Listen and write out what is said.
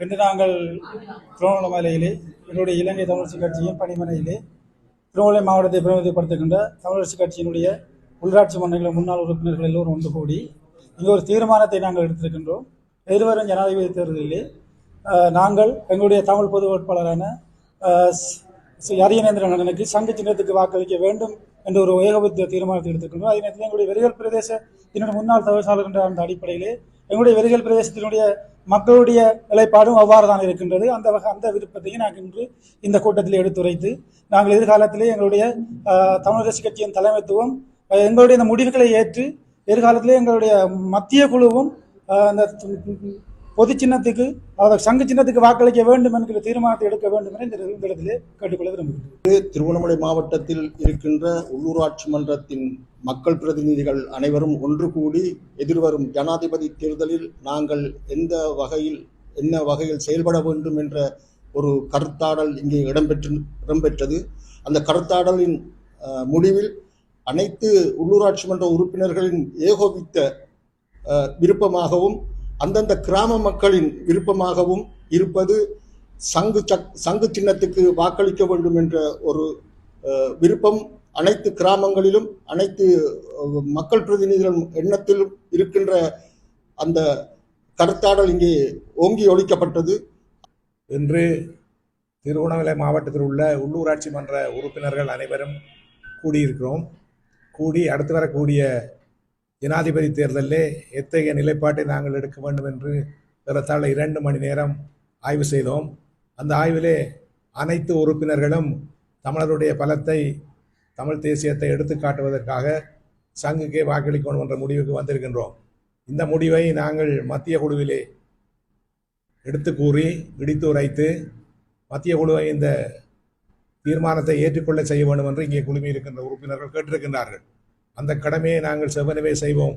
இன்று நாங்கள் திருவண்ணாமலையிலே என்னுடைய இலங்கை தமிழரசு கட்சியின் பணிமனையிலே திருவண்ணாமலை மாவட்டத்தை பிரதிநிதிப்படுத்துகின்ற தமிழரசு கட்சியினுடைய உள்ளாட்சி மன்றங்களின் முன்னாள் உறுப்பினர்கள் எல்லோரும் ஒன்று கூடி இங்கே ஒரு தீர்மானத்தை நாங்கள் எடுத்திருக்கின்றோம். எதிர்வரும் ஜனாதிபதி தேர்தலிலே நாங்கள் எங்களுடைய தமிழ் பொது வேட்பாளரான ஸ்- ஸ்ரீ அரியநேந்திரன் அண்ணனுக்கு சங்க சின்னத்துக்கு வாக்களிக்க வேண்டும் என்ற ஒரு ஏகபத்திய தீர்மானத்தை எடுத்துக்கொண்டோம் அதே நேரத்தில் எங்களுடைய வெறிகள் பிரதேச என்னுடைய முன்னாள் தவிசாளர் என்ற அந்த அடிப்படையிலே எங்களுடைய வெறிகள் பிரதேசத்தினுடைய மக்களுடைய நிலைப்பாடும் அவ்வாறு தான் இருக்கின்றது. அந்த வகை அந்த விருப்பத்தையும் நாங்கள் இன்று இந்த கூட்டத்தில் எடுத்துரைத்து நாங்கள் எதிர்காலத்திலே எங்களுடைய தமிழ் கட்சி கட்சியின் தலைமைத்துவம் எங்களுடைய இந்த முடிவுகளை ஏற்று எதிர்காலத்திலே எங்களுடைய மத்திய குழுவும் அந்த பொது சின்னத்துக்கு அதாவது சங்க சின்னத்துக்கு வாக்களிக்க வேண்டும் என்கிற தீர்மானத்தை எடுக்க வேண்டும் என இந்த இடத்திலே கேட்டுக்கொள்ள விரும்புகிறேன் திருவண்ணாமலை மாவட்டத்தில் இருக்கின்ற உள்ளூராட்சி மன்றத்தின் மக்கள் பிரதிநிதிகள் அனைவரும் ஒன்று கூடி எதிர்வரும் ஜனாதிபதி தேர்தலில் நாங்கள் எந்த வகையில் என்ன வகையில் செயல்பட வேண்டும் என்ற ஒரு கருத்தாடல் இங்கே இடம்பெற்று இடம்பெற்றது. அந்த கருத்தாடலின் முடிவில் அனைத்து உள்ளூராட்சி மன்ற உறுப்பினர்களின் ஏகோபித்த விருப்பமாகவும் அந்தந்த கிராம மக்களின் விருப்பமாகவும் இருப்பது சங்கு சக் சங்கு சின்னத்துக்கு வாக்களிக்க வேண்டும் என்ற ஒரு விருப்பம் அனைத்து கிராமங்களிலும் அனைத்து மக்கள் பிரதிநிதிகள் எண்ணத்திலும் இருக்கின்ற அந்த கருத்தாடல் இங்கே ஓங்கி ஒழிக்கப்பட்டது. இன்று திருவண்ணாமலை மாவட்டத்தில் உள்ள உள்ளூராட்சி மன்ற உறுப்பினர்கள் அனைவரும் கூடியிருக்கிறோம். கூடி அடுத்து வரக்கூடிய ஜனாதிபதி தேர்தலிலே எத்தகைய நிலைப்பாட்டை நாங்கள் எடுக்க வேண்டும் என்று ஏறத்தாழ இரண்டு மணி நேரம் ஆய்வு செய்தோம். அந்த ஆய்விலே அனைத்து உறுப்பினர்களும் தமிழருடைய பலத்தை தமிழ் தேசியத்தை எடுத்து காட்டுவதற்காக சங்குக்கே வாக்களிக்கணும் என்ற முடிவுக்கு வந்திருக்கின்றோம். இந்த முடிவை நாங்கள் மத்திய குழுவிலே எடுத்து கூறி இடித்து உரைத்து மத்திய குழுவை இந்த தீர்மானத்தை ஏற்றுக்கொள்ள செய்ய வேண்டும் என்று இங்கே குழுமி இருக்கின்ற உறுப்பினர்கள் கேட்டிருக்கின்றார்கள். அந்த கடமையை நாங்கள் செவ்வனவே செய்வோம்.